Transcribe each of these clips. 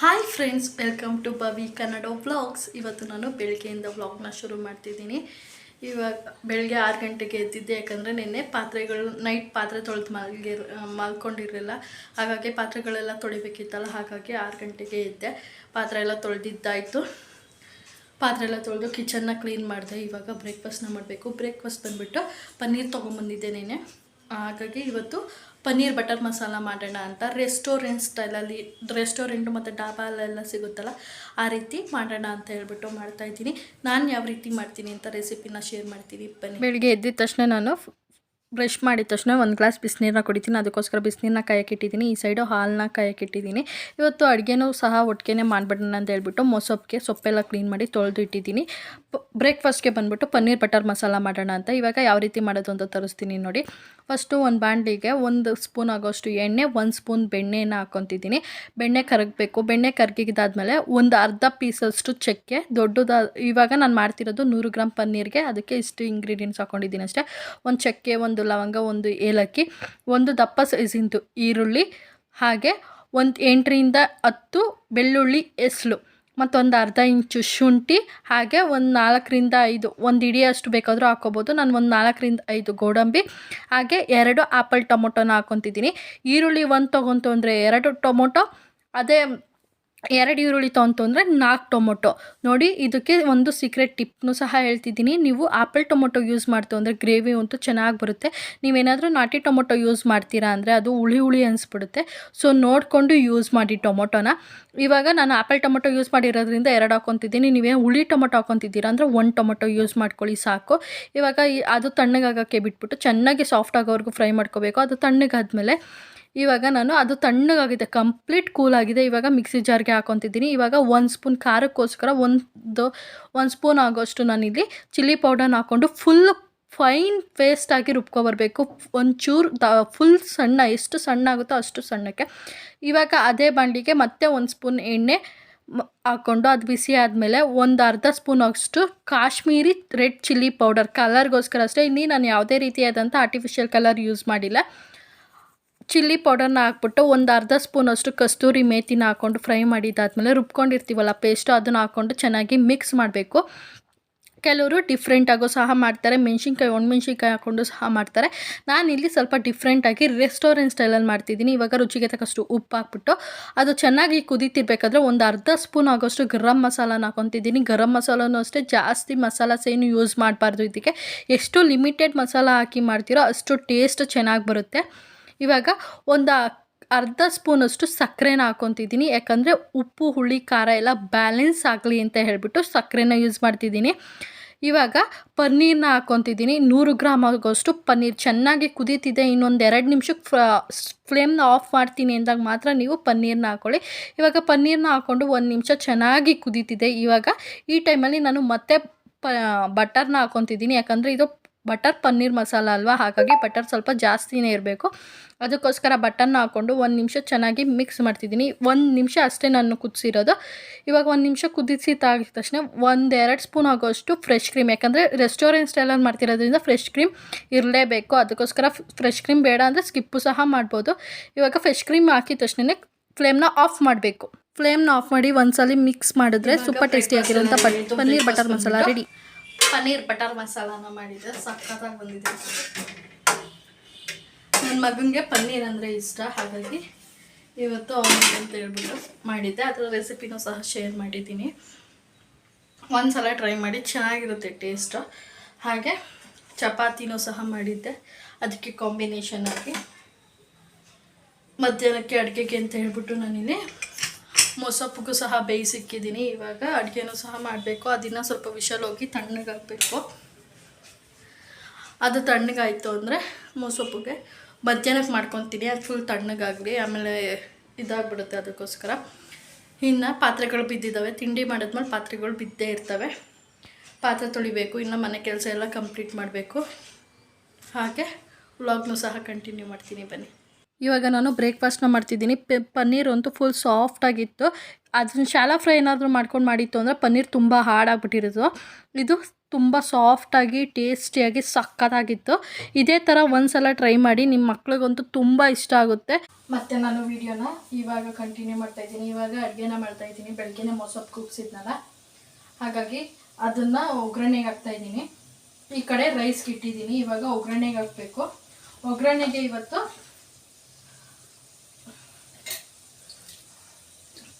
Hi friends welcome to Bhavi Kannada vlogs ಇವತ್ತು ನಾನು ಬೆಳಗ್ಗೆಯಿಂದ ವ್ಲಾಗ್ನ ಶುರು ಮಾಡ್ತಿದ್ದೀನಿ. ಇವಾಗ ಬೆಳಗ್ಗೆ ಆರು ಗಂಟೆಗೆ ಎದ್ದಿದ್ದೆ, ಯಾಕಂದರೆ ನಿನ್ನೆ ಪಾತ್ರೆಗಳು ನೈಟ್ ಪಾತ್ರೆ ತೊಳೆದು ಮಲ್ಗಿರ್ ಮಲ್ಕೊಂಡಿರಲಿಲ್ಲ. ಹಾಗಾಗಿ ಪಾತ್ರೆಗಳೆಲ್ಲ ತೊಳಿಬೇಕಿತ್ತಲ್ಲ, ಹಾಗಾಗಿ ಆರು ಗಂಟೆಗೆ ಎದ್ದೆ. ಪಾತ್ರೆ ಎಲ್ಲ ತೊಳೆದಿದ್ದಾಯಿತು. ಪಾತ್ರೆ ಎಲ್ಲ ತೊಳೆದು ಕಿಚನ್ನ ಕ್ಲೀನ್ ಮಾಡಿದೆ. ಇವಾಗ ಬ್ರೇಕ್ಫಾಸ್ಟ್ನ ಮಾಡಬೇಕು. ಬ್ರೇಕ್ಫಾಸ್ಟ್ ಬಂದುಬಿಟ್ಟು ಪನ್ನೀರ್ ತೊಗೊಂಬಂದಿದ್ದೆ ನೆನೆ ಹಾಗಾಗಿ ಇವತ್ತು ಪನ್ನೀರ್ ಬಟರ್ ಮಸಾಲ ಮಾಡೋಣ ಅಂತ ರೆಸ್ಟೋರೆಂಟ್ ಸ್ಟೈಲಲ್ಲಿ, ರೆಸ್ಟೋರೆಂಟು ಮತ್ತು ಡಾಬಾಲೆಲ್ಲ ಸಿಗುತ್ತಲ್ಲ, ಆ ರೀತಿ ಮಾಡೋಣ ಅಂತ ಹೇಳ್ಬಿಟ್ಟು ಮಾಡ್ತಾಯಿದ್ದೀನಿ ನಾನು ಯಾವ ರೀತಿ ಮಾಡ್ತೀನಿ ಅಂತ ರೆಸಿಪಿನ ಶೇರ್ ಮಾಡ್ತೀನಿ, ಬನ್ನಿ. ಬೆಳಿಗ್ಗೆ ಎದ್ದಿದ ತಕ್ಷಣ ನಾನು ಬ್ರಷ್ ಮಾಡಿದ ತಕ್ಷಣ ಒಂದು ಗ್ಲಾಸ್ ಬಿಸಿನೀರನ್ನ ಕುಡಿತೀನಿ. ಅದಕ್ಕೋಸ್ಕರ ಬಿಸಿನೀರನ್ನ ಕಾಯಕ್ಕಿಟ್ಟಿದ್ದೀನಿ ಈ ಸೈಡು ಹಾಲನ್ನ ಕಾಯಕ್ಕಿಟ್ಟಿದ್ದೀನಿ ಇವತ್ತು ಅಡುಗೆನೂ ಸಹ ಒಟ್ಟಿಗೆ ಮಾಡಿಬಿಡೋಣ ಅಂತ ಹೇಳ್ಬಿಟ್ಟು ಮೊಸೊಪ್ಪಿಗೆ ಸೊಪ್ಪೆಲ್ಲ ಕ್ಲೀನ್ ಮಾಡಿ ತೊಳೆದು ಇಟ್ಟಿದ್ದೀನಿ. ಬ್ರೇಕ್ಫಾಸ್ಟ್ಗೆ ಬಂದುಬಿಟ್ಟು ಪನ್ನೀರ್ ಬಟರ್ ಮಸಾಲ ಮಾಡೋಣ ಅಂತ. ಇವಾಗ ಯಾವ ರೀತಿ ಮಾಡೋದು ಅಂತ ತರಿಸ್ತೀನಿ ನೋಡಿ. ಫಸ್ಟು ಒಂದು ಬಾಣಲಿಗೆ ಒಂದು ಸ್ಪೂನ್ ಆಗೋಷ್ಟು ಎಣ್ಣೆ, ಒಂದು ಸ್ಪೂನ್ ಬೆಣ್ಣೆನ ಹಾಕ್ಕೊತಿದ್ದೀನಿ. ಬೆಣ್ಣೆ ಕರಗಬೇಕು. ಬೆಣ್ಣೆ ಕರಗಿದಾದ್ಮೇಲೆ ಒಂದು ಅರ್ಧ ಪೀಸಷ್ಟು ಚಕ್ಕೆ, ದೊಡ್ಡದ ಇವಾಗ ನಾನು ಮಾಡ್ತಿರೋದು ನೂರು ಗ್ರಾಮ್ ಪನ್ನೀರ್ಗೆ. ಅದಕ್ಕೆ ಇಷ್ಟು ಇಂಗ್ರೀಡಿಯೆಂಟ್ಸ್ ಹಾಕ್ಕೊಂಡಿದ್ದೀನಿ ಅಷ್ಟೇ. ಒಂದು ಚಕ್ಕೆ, ಒಂದು ಲವಂಗ ಒಂದು ಏಲಕ್ಕಿ, ಒಂದು ದಪ್ಪ ಸೈಜಿಂದು ಈರುಳ್ಳಿ, ಹಾಗೆ ಒಂದು ಎಂಟರಿಂದ ಹತ್ತು ಬೆಳ್ಳುಳ್ಳಿ ಎಸಳು ಮತ್ತೊಂದು ಅರ್ಧ ಇಂಚು ಶುಂಠಿ, ಹಾಗೆ ಒಂದು ನಾಲ್ಕರಿಂದ ಐದು, ಒಂದು ಇಡಿಯಷ್ಟು ಬೇಕಾದರೂ ಹಾಕೋಬೋದು ನಾನು ಒಂದು ನಾಲ್ಕರಿಂದ ಐದು ಗೋಡಂಬಿ, ಹಾಗೆ ಎರಡು ಆಪಲ್ ಟೊಮೊಟೊನ ಹಾಕೊತಿದ್ದೀನಿ. ಈರುಳ್ಳಿ ಒಂದು ತೊಗೊಂತು ಅಂದರೆ ಎರಡು ಟೊಮೊಟೊ, ಅದೇ ಎರಡು ಈರುಳ್ಳಿ ತೊಗೊಂತು ಅಂದರೆ ನಾಲ್ಕು ಟೊಮೊಟೊ. ನೋಡಿ, ಇದಕ್ಕೆ ಒಂದು ಸೀಕ್ರೆಟ್ ಟಿಪ್ನು ಸಹ ಹೇಳ್ತಿದ್ದೀನಿ. ನೀವು ಆಪಲ್ ಟೊಮೊಟೊ ಯೂಸ್ ಮಾಡ್ತು ಅಂದರೆ ಗ್ರೇವಿ ಅಂತೂ ಚೆನ್ನಾಗಿ ಬರುತ್ತೆ. ನೀವೇನಾದರೂ ನಾಟಿ ಟೊಮೊಟೊ ಯೂಸ್ ಮಾಡ್ತೀರಾ ಅಂದರೆ ಅದು ಹುಳಿ ಹುಳಿ ಅನಿಸ್ಬಿಡುತ್ತೆ. ಸೊ ನೋಡಿಕೊಂಡು ಯೂಸ್ ಮಾಡಿ ಟೊಮೊಟೊನ. ಇವಾಗ ನಾನು ಆಪಲ್ ಟೊಮೊಟೊ ಯೂಸ್ ಮಾಡಿರೋದ್ರಿಂದ ಎರಡು ಹಾಕೊತಿದ್ದೀನಿ. ನೀವೇನು ಹುಳಿ ಟೊಮೊಟೊ ಹಾಕೊತಿದ್ದೀರಾ ಅಂದರೆ ಒಂದು ಟೊಮೊಟೊ ಯೂಸ್ ಮಾಡ್ಕೊಳ್ಳಿ ಸಾಕು. ಇವಾಗ ಅದು ತಣ್ಣಗಾಗೋಕ್ಕೆ ಬಿಟ್ಬಿಟ್ಟು ಚೆನ್ನಾಗಿ ಸಾಫ್ಟ್ ಆಗೋವರೆಗೂ ಫ್ರೈ ಮಾಡ್ಕೋಬೇಕು. ಅದು ತಣ್ಣಗಾದ್ಮೇಲೆ ಇವಾಗ ನಾನು ಅದು ತಣ್ಣಗಾಗಿದೆ ಕಂಪ್ಲೀಟ್ ಕೂಲ್ ಆಗಿದೆ. ಇವಾಗ ಮಿಕ್ಸಿ ಜಾರ್ಗೆ ಹಾಕೊತಿದ್ದೀನಿ. ಇವಾಗ ಒಂದು ಸ್ಪೂನ್ ಖಾರಕ್ಕೋಸ್ಕರ ಒಂದು ಒಂದು ಸ್ಪೂನ್ ಆಗೋಷ್ಟು ನಾನಿಲ್ಲಿ ಚಿಲ್ಲಿ ಪೌಡರ್ನ ಹಾಕ್ಕೊಂಡು ಫುಲ್ ಫೈನ್ ಪೇಸ್ಟಾಗಿ ರುಬ್ಕೊಬರ್ಬೇಕು ಒಂಚೂರು ದ ಫುಲ್ ಸಣ್ಣ, ಎಷ್ಟು ಸಣ್ಣ ಆಗುತ್ತೋ ಅಷ್ಟು ಸಣ್ಣಕ್ಕೆ. ಇವಾಗ ಅದೇ ಬಾಂಡಿಗೆ ಮತ್ತೆ ಒಂದು ಸ್ಪೂನ್ ಎಣ್ಣೆ ಹಾಕ್ಕೊಂಡು ಅದು ಬಿಸಿ ಆದಮೇಲೆ ಒಂದು ಅರ್ಧ ಸ್ಪೂನ್ ಅಷ್ಟು ಕಾಶ್ಮೀರಿ ರೆಡ್ ಚಿಲ್ಲಿ ಪೌಡರ್ ಕಲರ್ಗೋಸ್ಕರ ಅಷ್ಟೇ. ಇಲ್ಲಿ ನಾನು ಯಾವುದೇ ರೀತಿಯಾದಂಥ ಆರ್ಟಿಫಿಷಿಯಲ್ ಕಲರ್ ಯೂಸ್ ಮಾಡಿಲ್ಲ. ಚಿಲ್ಲಿ ಪೌಡರ್ನ ಹಾಕ್ಬಿಟ್ಟು ಒಂದು ಅರ್ಧ ಸ್ಪೂನಷ್ಟು ಕಸ್ತೂರಿ ಮೇಥಿನ ಹಾಕ್ಕೊಂಡು ಫ್ರೈ ಮಾಡಿದ್ದಾದ್ಮೇಲೆ ರುಬ್ಕೊಂಡಿರ್ತೀವಲ್ಲ ಪೇಸ್ಟು ಅದನ್ನು ಹಾಕ್ಕೊಂಡು ಚೆನ್ನಾಗಿ ಮಿಕ್ಸ್ ಮಾಡಬೇಕು. ಕೆಲವರು ಡಿಫ್ರೆಂಟಾಗೂ ಸಹ ಮಾಡ್ತಾರೆ, ಮೆಣಸಿನ್ಕಾಯಿ, ಒಣಮೆಣ್ಸಿನ್ಕಾಯಿ ಹಾಕ್ಕೊಂಡು ಸಹ ಮಾಡ್ತಾರೆ. ನಾನು ಇಲ್ಲಿ ಸ್ವಲ್ಪ ಡಿಫ್ರೆಂಟಾಗಿ ರೆಸ್ಟೋರೆಂಟ್ ಸ್ಟೈಲಲ್ಲಿ ಮಾಡ್ತಿದ್ದೀನಿ. ಇವಾಗ ರುಚಿಗೆ ತಕ್ಕಷ್ಟು ಉಪ್ಪು ಹಾಕ್ಬಿಟ್ಟು ಅದು ಚೆನ್ನಾಗಿ ಕುದೀತಿರ್ಬೇಕಾದ್ರೆ ಒಂದು ಅರ್ಧ ಸ್ಪೂನ್ ಆಗೋಷ್ಟು ಗರಂ ಮಸಾಲಾನ ಹಾಕೊತಿದ್ದೀನಿ ಗರಂ ಮಸಾಲನೂ ಅಷ್ಟೇ, ಜಾಸ್ತಿ ಮಸಾಲಾಸ್ ಏನು ಯೂಸ್ ಮಾಡಬಾರ್ದು ಇದಕ್ಕೆ. ಎಷ್ಟು ಲಿಮಿಟೆಡ್ ಮಸಾಲ ಹಾಕಿ ಮಾಡ್ತೀರೋ ಅಷ್ಟು ಟೇಸ್ಟ್ ಚೆನ್ನಾಗಿ ಬರುತ್ತೆ. ಇವಾಗ ಒಂದು ಅರ್ಧ ಸ್ಪೂನಷ್ಟು ಸಕ್ಕರೆನ ಹಾಕೊತಿದ್ದೀನಿ. ಯಾಕಂದರೆ ಉಪ್ಪು, ಹುಳಿ, ಖಾರ ಎಲ್ಲ ಬ್ಯಾಲೆನ್ಸ್ ಆಗಲಿ ಅಂತ ಹೇಳಿಬಿಟ್ಟು ಸಕ್ಕರೆನ ಯೂಸ್ ಮಾಡ್ತಿದ್ದೀನಿ. ಇವಾಗ ಪನ್ನೀರನ್ನ ಹಾಕ್ಕೊತಿದ್ದೀನಿ ನೂರು ಗ್ರಾಮ್ ಆಗೋಷ್ಟು ಪನ್ನೀರ್ ಚೆನ್ನಾಗಿ ಕುದೀತಿದೆ. ಇನ್ನೊಂದು ಎರಡು ನಿಮಿಷಕ್ಕೆ ಫ್ಲೇಮ್ನ ಆಫ್ ಮಾಡ್ತೀನಿ ಅಂದಾಗ ಮಾತ್ರ ನೀವು ಪನ್ನೀರನ್ನ ಹಾಕೊಳ್ಳಿ. ಇವಾಗ ಪನ್ನೀರನ್ನ ಹಾಕ್ಕೊಂಡು ಒಂದು ನಿಮಿಷ ಚೆನ್ನಾಗಿ ಕುದೀತಿದೆ. ಇವಾಗ ಈ ಟೈಮಲ್ಲಿ ನಾನು ಮತ್ತೆ ಪ, ಬಟರ್ನ ಹಾಕ್ಕೊತಿದ್ದೀನಿ ಯಾಕಂದರೆ ಇದು ಬಟರ್ ಪನ್ನೀರ್ ಮಸಾಲ ಅಲ್ವಾ? ಹಾಗಾಗಿ ಬಟರ್ ಸ್ವಲ್ಪ ಜಾಸ್ತಿನೇ ಇರಬೇಕು. ಅದಕ್ಕೋಸ್ಕರ ಬಟರ್ನ ಹಾಕ್ಕೊಂಡು ಒಂದು ನಿಮಿಷ ಚೆನ್ನಾಗಿ ಮಿಕ್ಸ್ ಮಾಡ್ತಿದ್ದೀನಿ. ಒಂದು ನಿಮಿಷ ಅಷ್ಟೇ ನಾನು ಕುದಿಸಿರೋದು. ಇವಾಗ ಒಂದು ನಿಮಿಷ ಕುದಿಸಿ ತಾಗಿದ ತಕ್ಷಣ ಒಂದೆರಡು ಸ್ಪೂನ್ ಆಗೋಷ್ಟು ಫ್ರೆಶ್ ಕ್ರೀಮ್ ಯಾಕಂದರೆ ರೆಸ್ಟೋರೆಂಟ್ ಸ್ಟೈಲಲ್ಲಿ ಮಾಡ್ತಿರೋದ್ರಿಂದ ಫ್ರೆಶ್ ಕ್ರೀಮ್ ಇರಲೇಬೇಕು. ಅದಕ್ಕೋಸ್ಕರ ಫ್ರೆಶ್ ಕ್ರೀಮ್ ಬೇಡ ಅಂದರೆ ಸ್ಕಿಪ್ಪು ಸಹ ಮಾಡ್ಬೋದು. ಇವಾಗ ಫ್ರೆಶ್ ಕ್ರೀಮ್ ಹಾಕಿದ ತಕ್ಷಣ ಫ್ಲೇಮ್ನ ಆಫ್ ಮಾಡಬೇಕು. ಫ್ಲೇಮ್ನ ಆಫ್ ಮಾಡಿ ಒಂದ್ಸಲಿ ಮಿಕ್ಸ್ ಮಾಡಿದ್ರೆ super ಟೇಸ್ಟಿಯಾಗಿರೋಂಥ but paneer butter masala ready paneer butter ಮಸಾಲಾನ ಮಾಡಿದ್ದೆ ಸಕ್ಕತ್ತಾಗಿ ಬಂದಿದೆ. ನನ್ನ ಮಗನಿಗೆ ಪನ್ನೀರ್ ಅಂದರೆ ಇಷ್ಟ, ಹಾಗಾಗಿ ಇವತ್ತು ಅವನಿಗೆ ಅಂತ ಹೇಳ್ಬಿಟ್ಟು ಮಾಡಿದ್ದೆ. ಅದರ ರೆಸಿಪಿನೂ ಸಹ ಶೇರ್ ಮಾಡಿದ್ದೀನಿ. ಒಂದು ಸಲ ಟ್ರೈ ಮಾಡಿ, ಚೆನ್ನಾಗಿರುತ್ತೆ ಟೇಸ್ಟು ಹಾಗೆ ಚಪಾತಿನೂ ಸಹ ಮಾಡಿದ್ದೆ. ಅದಕ್ಕೆ ಕಾಂಬಿನೇಷನ್ ಆಗಿ ಮಧ್ಯಾಹ್ನಕ್ಕೆ ಅಡುಗೆಗೆ ಅಂತ ಹೇಳ್ಬಿಟ್ಟು ನಾನಿಲ್ಲಿ ಮೊಸಪ್ಪಗೂ ಸಹ ಬೇಯಿಸಿಕ್ಕಿದ್ದೀನಿ ಇವಾಗ ಅಡುಗೆನೂ ಸಹ ಮಾಡಬೇಕು. ಅದನ್ನು ಸ್ವಲ್ಪ ವಿಷಲ್ ಹೋಗಿ ತಣ್ಣಗಾಗಬೇಕು. ಅದು ತಣ್ಣಗಾಯಿತು ಅಂದರೆ ಮೊಸೊಪ್ಪಿಗೆ ಮಧ್ಯಾಹ್ನಕ್ಕೆ ಮಾಡ್ಕೊತೀನಿ. ಅದು ಫುಲ್ ತಣ್ಣಗಾಗಲಿ. ಆಮೇಲೆ ಇದಾಗ್ಬಿಡುತ್ತೆ ಅದಕ್ಕೋಸ್ಕರ. ಇನ್ನು ಪಾತ್ರೆಗಳು ಬಿದ್ದಿದ್ದಾವೆ. ತಿಂಡಿ ಮಾಡಿದ್ಮೇಲೆ ಪಾತ್ರೆಗಳು ಬಿದ್ದೇ ಇರ್ತವೆ. ಪಾತ್ರೆ ತೊಳಿಬೇಕು. ಇನ್ನು ಮನೆ ಕೆಲಸ ಎಲ್ಲ ಕಂಪ್ಲೀಟ್ ಮಾಡಬೇಕು. ಹಾಗೆ ವ್ಲಾಗ್ನೂ ಸಹ ಕಂಟಿನ್ಯೂ ಮಾಡ್ತೀನಿ. ಬನ್ನಿ. ಇವಾಗ ನಾನು ಬ್ರೇಕ್ಫಾಸ್ಟ್ನ ಮಾಡ್ತಿದ್ದೀನಿ. ಪನ್ನೀರ್ ಅಂತೂ ಫುಲ್ ಸಾಫ್ಟಾಗಿತ್ತು ಅದನ್ನ ಶಾಲಾ ಫ್ರೈ ಏನಾದರೂ ಮಾಡ್ಕೊಂಡು ಮಾಡಿತ್ತು ಅಂದರೆ ಪನ್ನೀರ್ ತುಂಬ ಹಾಡಾಗ್ಬಿಟ್ಟಿರೋದು ಇದು ತುಂಬ ಸಾಫ್ಟಾಗಿ ಟೇಸ್ಟಿಯಾಗಿ ಸಕ್ಕತ್ತಾಗಿತ್ತು ಇದೇ ಥರ ಒಂದ್ಸಲ ಟ್ರೈ ಮಾಡಿ ನಿಮ್ಮ ಮಕ್ಳಿಗಂತೂ ತುಂಬ ಇಷ್ಟ ಆಗುತ್ತೆ. ಮತ್ತು ನಾನು ವೀಡಿಯೋನ ಇವಾಗ ಕಂಟಿನ್ಯೂ ಮಾಡ್ತಾ ಇದ್ದೀನಿ. ಇವಾಗ ಅಡುಗೆನ ಮಾಡ್ತಾ ಇದ್ದೀನಿ. ಬೆಳಗ್ಗೆನೆ ಮೊಸಪ್ ಕೂಗ್ಸಿದ್ನಲ್ಲ ಹಾಗಾಗಿ ಅದನ್ನು ಒಗ್ಗರಣೆಗೆ ಹಾಕ್ತಾ ಇದ್ದೀನಿ. ಈ ಕಡೆ ರೈಸ್ಗೆ ಇಟ್ಟಿದ್ದೀನಿ. ಇವಾಗ ಒಗ್ಗರಣೆಗೆ ಹಾಕಬೇಕು. ಒಗ್ಗರಣೆಗೆ ಇವತ್ತು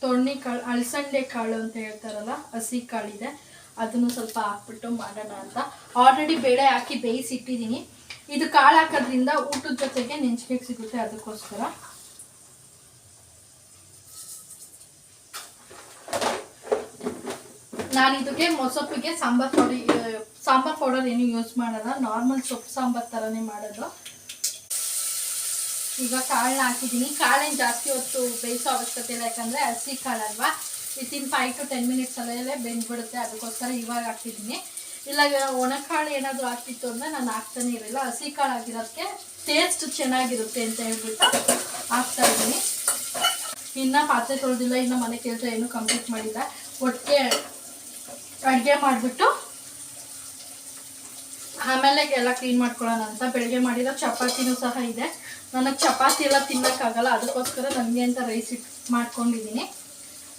ತೊಣ್ಣಿ ಕಾಳು ಅಳಸಂಡೆ ಕಾಳು ಅಂತ ಹೇಳ್ತಾರಲ್ಲ, ಹಸಿ ಕಾಳಿದೆ. ಅದನ್ನು ಸ್ವಲ್ಪ ಹಾಕ್ಬಿಟ್ಟು ಮಾಡೋಣ ಅಂತ. ಆಲ್ರೆಡಿ ಬೇಳೆ ಹಾಕಿ ಬೇಯಿಸಿ ಇಟ್ಟಿದ್ದೀನಿ ಇದು ಕಾಳು ಹಾಕೋದ್ರಿಂದ ಊಟದ ಜೊತೆಗೆ ನೆಂಚಿಗೆ ಸಿಗುತ್ತೆ ಅದಕ್ಕೋಸ್ಕರ. ನಾನು ಇದಕ್ಕೆ ಮೊಸಪ್ಪಿಗೆ ಸಾಂಬಾರ್ ಪೌಡರ್ ಸಾಂಬಾರ್ ಪೌಡರ್ ಏನು ಯೂಸ್ ಮಾಡಲ್ಲ. ನಾರ್ಮಲ್ ಸೊಪ್ಪು ಸಾಂಬಾರ್ ಥರನೇ ಮಾಡೋದು. ಈಗ ಕಾಳನ್ನ ಹಾಕಿದ್ದೀನಿ. ಕಾಳೇನು ಜಾಸ್ತಿ ಹೊತ್ತು ಬೇಯಿಸೋ ಅವಶ್ಯಕತೆ ಇಲ್ಲ, ಯಾಕಂದರೆ ಹಸಿ ಕಾಳಲ್ವಾ within five to ten minutes ಅಲ್ಲೇ ಬೆಂದ್ಬಿಡುತ್ತೆ, ಅದಕ್ಕೋಸ್ಕರ ಇವಾಗ ಹಾಕ್ತಿದ್ದೀನಿ. ಇಲ್ಲ ಒಣಕಾಳು ಏನಾದರೂ ಹಾಕಿತ್ತು ಅಂದರೆ ನಾನು ಹಾಕ್ತಾನೆ ಇರಲಿಲ್ಲ. ಹಸಿ ಕಾಳು ಆಗಿರೋದಕ್ಕೆ ಟೇಸ್ಟ್ ಚೆನ್ನಾಗಿರುತ್ತೆ ಅಂತ ಹೇಳ್ಬಿಟ್ಟು ಹಾಕ್ತಾ ಇದ್ದೀನಿ. ಇನ್ನು ಪಾತ್ರೆ ತೊಳೆದಿಲ್ಲ, ಇನ್ನು ಮನೆ ಕೆಲಸ ಏನೂ ಕಂಪ್ಲೀಟ್ ಮಾಡಿಲ್ಲ. ಒಟ್ಟಿಗೆ ಅಡುಗೆ ಮಾಡಿಬಿಟ್ಟು ಆಮೇಲೆ ಎಲ್ಲ ಕ್ಲೀನ್ ಮಾಡ್ಕೊಳ್ಳೋಣ ಅಂತ ಬೆಳಗ್ಗೆ ಮಾಡಿರೋ ಚಪಾತಿನೂ ಸಹ ಇದೆ. ನನಗೆ ಚಪಾತಿ ಎಲ್ಲ ತಿನ್ನೋಕ್ಕಾಗಲ್ಲ ಅದಕ್ಕೋಸ್ಕರ ನನಗೆ ಅಂತ ರೈಸ್ ಇಟ್ ಮಾಡ್ಕೊಂಡಿದ್ದೀನಿ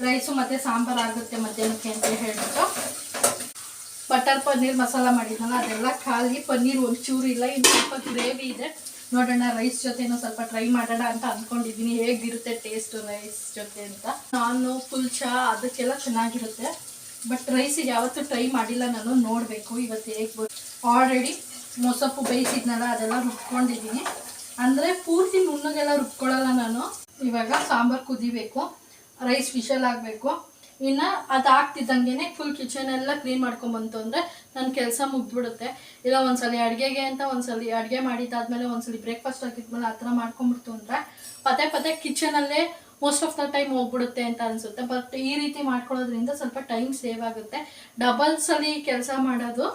ರೈಸು ಮತ್ತು ಸಾಂಬಾರು ಆಗುತ್ತೆ ಮಧ್ಯಾಹ್ನಕ್ಕೆ ಅಂತ ಹೇಳ್ಬಿಟ್ಟು. ಬಟರ್ ಪನ್ನೀರ್ ಮಸಾಲ ಮಾಡಿದ್ನಲ್ಲ, ಅದೆಲ್ಲ ಖಾಲಿ ಪನ್ನೀರ್ ಒಂಚೂರು ಇಲ್ಲ, ಇನ್ನು ಸ್ವಲ್ಪ ಗ್ರೇವಿ ಇದೆ. ನೋಡೋಣ ರೈಸ್ ಜೊತೆನೂ ಸ್ವಲ್ಪ ಟ್ರೈ ಮಾಡೋಣ ಅಂತ ಅಂದ್ಕೊಂಡಿದ್ದೀನಿ ಹೇಗಿರುತ್ತೆ ಟೇಸ್ಟು ರೈಸ್ ಜೊತೆ ಅಂತ. ನಾನು ಫುಲ್ ಚಾ ಅದಕ್ಕೆಲ್ಲ ಚೆನ್ನಾಗಿರುತ್ತೆ. ಬಟ್ ರೈಸಿಗೆ ಯಾವತ್ತೂ ಟ್ರೈ ಮಾಡಿಲ್ಲ ನಾನು, ನೋಡಬೇಕು ಇವತ್ತು ಹೇಗೆ ಆಲ್ರೆಡಿ ಮೊಸಪ್ಪು ಬೇಯಿಸಿದ್ನಲ್ಲ ಅದೆಲ್ಲ ರುಬ್ಕೊಂಡಿದ್ದೀನಿ. ಅಂದರೆ ಪೂರ್ತಿ ನುಣ್ಣಗೆಲ್ಲ ರುಬ್ಕೊಳ್ಳಲ್ಲ ನಾನು. ಇವಾಗ ಸಾಂಬಾರು ಕುದಿಬೇಕು ರೈಸ್ ವಿಷಲ್ ಆಗಬೇಕು. ಇನ್ನು ಅದು ಆಗ್ತಿದ್ದಂಗೆ ಫುಲ್ ಕಿಚನ್ ಎಲ್ಲ ಕ್ಲೀನ್ ಮಾಡ್ಕೊಂಬಂತು ಅಂದರೆ ನನ್ನ ಕೆಲಸ ಮುಗ್ದ್ಬಿಡುತ್ತೆ. ಇಲ್ಲ, ಒಂದ್ಸಲಿ ಅಡುಗೆಗೆ ಅಂತ ಒಂದ್ಸಲಿ ಅಡುಗೆ ಮಾಡಿದ್ದಾದ್ಮೇಲೆ ಒಂದ್ಸಲಿ ಬ್ರೇಕ್ಫಾಸ್ಟ್ ಹಾಕಿದ್ಮೇಲೆ ಆ ಥರ ಮಾಡ್ಕೊಂಬಿಡ್ತು ಅಂದರೆ ಪದೇ ಪದೇ ಕಿಚನಲ್ಲೇ ಮೋಸ್ಟ್ ಆಫ್ ದ ಟೈಮ್ ಹೋಗ್ಬಿಡುತ್ತೆ ಅಂತ ಅನಿಸುತ್ತೆ. ಬಟ್ ಈ ರೀತಿ ಮಾಡ್ಕೊಳ್ಳೋದ್ರಿಂದ ಸ್ವಲ್ಪ ಟೈಮ್ ಸೇವ್ ಆಗುತ್ತೆ. ಡಬಲ್ ಸಲಿ ಕೆಲಸ ಮಾಡೋದು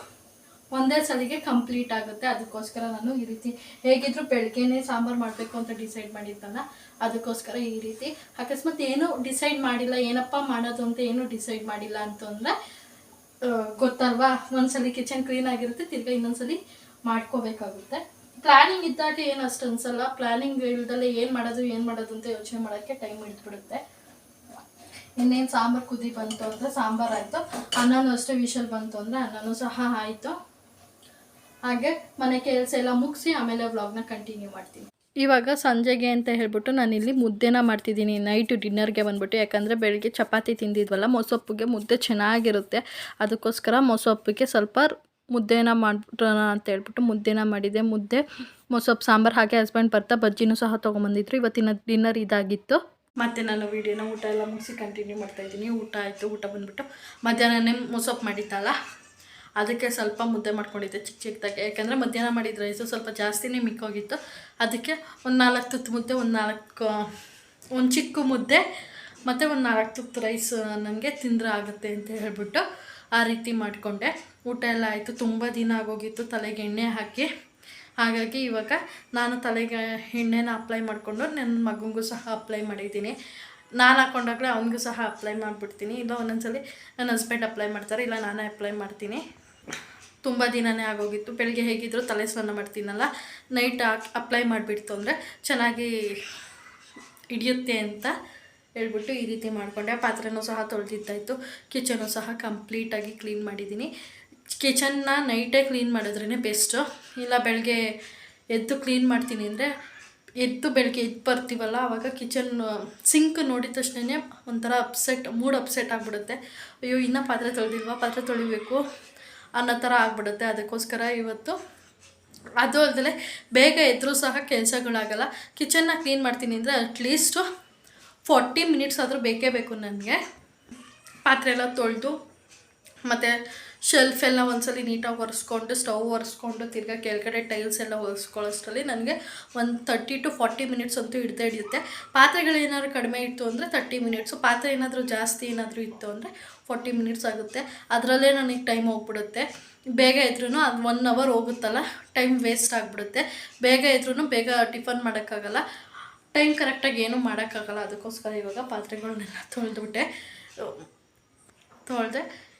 ಒಂದೇ ಸಲಿಗೆ ಕಂಪ್ಲೀಟ್ ಆಗುತ್ತೆ. ಅದಕ್ಕೋಸ್ಕರ ನಾನು ಈ ರೀತಿ ಹೇಗಿದ್ರು ಬೆಳಗ್ಗೆನೇ ಸಾಂಬಾರು ಮಾಡಬೇಕು ಅಂತ ಡಿಸೈಡ್ ಮಾಡಿದ್ದಲ್ಲ, ಅದಕ್ಕೋಸ್ಕರ ಈ ರೀತಿ ಅಕಸ್ಮಾತ್ ಏನೂ ಡಿಸೈಡ್ ಮಾಡಿಲ್ಲ, ಏನಪ್ಪ ಮಾಡೋದು ಅಂತ ಏನೂ ಡಿಸೈಡ್ ಮಾಡಿಲ್ಲ ಅಂತಂದರೆ ಗೊತ್ತಲ್ವಾ? ಒಂದ್ಸಲಿ ಕಿಚನ್ ಕ್ಲೀನ್ ಆಗಿರುತ್ತೆ, ತಿರ್ಗಾ ಇನ್ನೊಂದ್ಸಲಿ ಮಾಡ್ಕೋಬೇಕಾಗುತ್ತೆ. ಪ್ಲ್ಯಾನಿಂಗ್ ಇದ್ದಾಗ ಏನು ಅಷ್ಟು ಅನ್ಸಲ್ಲ. ಪ್ಲ್ಯಾನಿಂಗ್ ಇಲ್ದಲ್ಲೇ ಏನು ಮಾಡೋದು ಏನು ಮಾಡೋದು ಅಂತ ಯೋಚನೆ ಮಾಡೋಕ್ಕೆ ಟೈಮ್ ಹಿಡಿದ್ಬಿಡುತ್ತೆ. ಇನ್ನೇನು ಸಾಂಬಾರು ಕುದಿ ಬಂತು ಅಂದರೆ ಸಾಂಬಾರು ಆಯಿತು. ಅನ್ನನೂ ಅಷ್ಟೇ ವಿಷಲ್ ಬಂತು ಅಂದರೆ ಅನ್ನನೂ ಸಹ ಆಯಿತು. ಹಾಗೆ ಮನೆ ಕೆಲಸ ಎಲ್ಲ ಮುಗಿಸಿ ಆಮೇಲೆ ವ್ಲಾಗ್ನ ಕಂಟಿನ್ಯೂ ಮಾಡ್ತೀನಿ. ಇವಾಗ ಸಂಜೆಗೆ ಅಂತ ಹೇಳ್ಬಿಟ್ಟು ನಾನಿಲ್ಲಿ ಮುದ್ದೆನ ಮಾಡ್ತಿದ್ದೀನಿ. ನೈಟು ಡಿನ್ನರ್ಗೆ ಬಂದ್ಬಿಟ್ಟು, ಯಾಕಂದರೆ ಬೆಳಗ್ಗೆ ಚಪಾತಿ ತಿಂದಿದ್ವಲ್ಲ, ಮೊಸೊಪ್ಪಿಗೆ ಮುದ್ದೆ ಚೆನ್ನಾಗಿರುತ್ತೆ. ಅದಕ್ಕೋಸ್ಕರ ಮೊಸೊಪ್ಪಿಗೆ ಸ್ವಲ್ಪ ಮುದ್ದೆನ ಮಾಡ್ಬಿಟ್ರೋಣ ಅಂತ ಹೇಳ್ಬಿಟ್ಟು ಮುದ್ದೆನ ಮಾಡಿದೆ. ಮುದ್ದೆ, ಮೊಸೊಪ್ಪು, ಸಾಂಬಾರು, ಹಾಗೆ ಹಸ್ಬೆಂಡ್ ಬರ್ತಾ ಬಜ್ಜಿನೂ ಸಹ ತೊಗೊಂಬಂದಿದ್ರು. ಇವತ್ತಿನ ಡಿನ್ನರ್ ಇದಾಗಿತ್ತು. ಮತ್ತು ನಾನು ವೀಡಿಯೋನ ಊಟ ಎಲ್ಲ ಮುಗಿಸಿ ಕಂಟಿನ್ಯೂ ಮಾಡ್ತಾಯಿದ್ದೀನಿ ಊಟ ಆಯಿತು, ಊಟ ಬಂದುಬಿಟ್ಟು ಮಧ್ಯಾಹ್ನ ಮೊಸೊಪ್ಪು ಮಾಡಿದ್ದಲ್ಲ ಅದಕ್ಕೆ ಸ್ವಲ್ಪ ಮುದ್ದೆ ಮಾಡ್ಕೊಂಡಿದ್ದೆ ಚಿಕ್ಕ ಚಿಕ್ಕದಾಗಿ. ಯಾಕಂದರೆ ಮಧ್ಯಾಹ್ನ ಮಾಡಿದ ರೈಸು ಸ್ವಲ್ಪ ಜಾಸ್ತಿನೇ ಮಿಕ್ಕೋಗಿತ್ತು. ಅದಕ್ಕೆ ಒಂದು ನಾಲ್ಕು ತುತ್ತು ಮುದ್ದೆ, ಒಂದು ನಾಲ್ಕು ಒಂದು ಚಿಕ್ಕ ಮುದ್ದೆ, ಮತ್ತು ಒಂದು ನಾಲ್ಕು ತುತ್ತು ರೈಸ್ ನನಗೆ ತಿಂದ್ರೆ ಆಗುತ್ತೆ ಅಂತ ಹೇಳ್ಬಿಟ್ಟು ಆ ರೀತಿ ಮಾಡಿಕೊಂಡೆ. ಊಟ ಎಲ್ಲ ಆಯಿತು. ತುಂಬ ದಿನ ಆಗೋಗಿತ್ತು ತಲೆಗೆ ಎಣ್ಣೆ ಹಾಕಿ. ಹಾಗಾಗಿ ಇವಾಗ ನಾನು ತಲೆಗೆ ಎಣ್ಣೆನ ಅಪ್ಲೈ ಮಾಡಿಕೊಂಡು ನನ್ನ ಮಗನಿಗೂ ಸಹ ಅಪ್ಲೈ ಮಾಡಿದ್ದೀನಿ. ನಾನು ಹಾಕ್ಕೊಂಡಾಗಲೇ ಅವನಿಗೂ ಸಹ ಅಪ್ಲೈ ಮಾಡಿಬಿಡ್ತೀನಿ. ಇಲ್ಲ ಒಂದೊಂದ್ಸಲಿ ನನ್ನ ಹಸ್ಬೆಂಡ್ ಅಪ್ಲೈ ಮಾಡ್ತಾರೆ, ಇಲ್ಲ ನಾನೇ ಅಪ್ಲೈ ಮಾಡ್ತೀನಿ. ತುಂಬ ದಿನವೇ ಆಗೋಗಿತ್ತು. ಬೆಳಗ್ಗೆ ಹೇಗಿದ್ರು ತಲೆ ಸ್ನಾನ ಮಾಡ್ತೀನಲ್ಲ ನೈಟ್ ಅಪ್ಲೈ ಮಾಡಿಬಿಡ್ತು ಅಂದರೆ ಚೆನ್ನಾಗಿ ಹಿಡಿಯುತ್ತೆ ಅಂತ ಹೇಳ್ಬಿಟ್ಟು ಈ ರೀತಿ ಮಾಡಿಕೊಂಡೆ. ಪಾತ್ರೆನೂ ಸಹ ತೊಳೆದಿದ್ದಾಯಿತು. ಕಿಚನು ಸಹ ಕಂಪ್ಲೀಟಾಗಿ ಕ್ಲೀನ್ ಮಾಡಿದ್ದೀನಿ ಕಿಚನ್ನ ನೈಟೇ ಕ್ಲೀನ್ ಮಾಡಿದ್ರೇ ಬೆಸ್ಟು ಇಲ್ಲ ಬೆಳಗ್ಗೆ ಎದ್ದು ಕ್ಲೀನ್ ಮಾಡ್ತೀನಿ ಅಂದರೆ ಎದ್ದು ಬೆಳಗ್ಗೆ ಎದ್ದು ಬರ್ತೀವಲ್ಲ, ಆವಾಗ ಕಿಚನ್ ಸಿಂಕ್ ನೋಡಿದ ತಕ್ಷಣನೇ ಒಂಥರ ಅಪ್ಸೆಟ್ ಮೂಡ್ ಅಪ್ಸೆಟ್ ಆಗಿಬಿಡುತ್ತೆ. ಅಯ್ಯೋ, ಇನ್ನೂ ಪಾತ್ರೆ ತೊಳೆದಿಲ್ವಾ? ಪಾತ್ರೆ ತೊಳಿಬೇಕು. ಅನ್ನೋ ಥರ ಆಗಿಬಿಡುತ್ತೆ. ಅದಕ್ಕೋಸ್ಕರ ಇವತ್ತು ಅದು ಅಲ್ಲದೆ ಬೇಗ ಎದ್ರೂ ಸಹ ಕೆಲಸಗಳಾಗಲ್ಲ. ಕಿಚನ್ನ ಕ್ಲೀನ್ ಮಾಡ್ತೀನಿ ಅಂದರೆ ಅಟ್ಲೀಸ್ಟು ಫಾರ್ಟಿ ಮಿನಿಟ್ಸ್ ಆದರೂ ಬೇಕೇ ಬೇಕು ನನಗೆ. ಪಾತ್ರೆ ಎಲ್ಲ ತೊಳೆದು, ಮತ್ತು ಶೆಲ್ಫ್ ಎಲ್ಲ ಒಂದ್ಸಲಿ ನೀಟಾಗಿ ಒರೆಸ್ಕೊಂಡು, ಸ್ಟವ್ ಒರೆಸ್ಕೊಂಡು ತಿರ್ಗಾ ಕೆಳಗಡೆ ಟೈಲ್ಸ್ ಎಲ್ಲ ಒರೆಸ್ಕೊಳ್ಳೋಷ್ಟರಲ್ಲಿ ನನಗೆ ಒಂದು ತರ್ಟಿ ಟು ಫಾರ್ಟಿ ಮಿನಿಟ್ಸ್ ಅಂತೂ ಹಿಡ್ದೇ ಹಿಡಿಯುತ್ತೆ. ಪಾತ್ರೆಗಳು ಏನಾದ್ರು ಕಡಿಮೆ ಇತ್ತು ಅಂದರೆ ತರ್ಟಿ ಮಿನಿಟ್ಸು ಪಾತ್ರೆ ಏನಾದರೂ ಜಾಸ್ತಿ ಏನಾದರೂ ಇತ್ತು ಅಂದರೆ ಫಾರ್ಟಿ ಮಿನಿಟ್ಸ್ ಆಗುತ್ತೆ. ಅದರಲ್ಲೇ ನನಗೆ ಟೈಮ್ ಹೋಗ್ಬಿಡುತ್ತೆ. ಬೇಗ ಇದ್ರೂ ಅದು ಒನ್ ಅವರ್ ಹೋಗುತ್ತಲ್ಲ ಟೈಮ್ ವೇಸ್ಟ್ ಆಗಿಬಿಡುತ್ತೆ. ಬೇಗ ಇದ್ರೂ ಬೇಗ ಟಿಫನ್ ಮಾಡೋಕ್ಕಾಗಲ್ಲ. ಟೈಮ್ ಕರೆಕ್ಟಾಗಿ ಏನೂ ಮಾಡೋಕ್ಕಾಗಲ್ಲ. ಅದಕ್ಕೋಸ್ಕರ ಇವಾಗ ಪಾತ್ರೆಗಳನ್ನೆಲ್ಲ ತೊಳೆದುಬಿಟ್ಟೆ. ತೊಳೆದೆ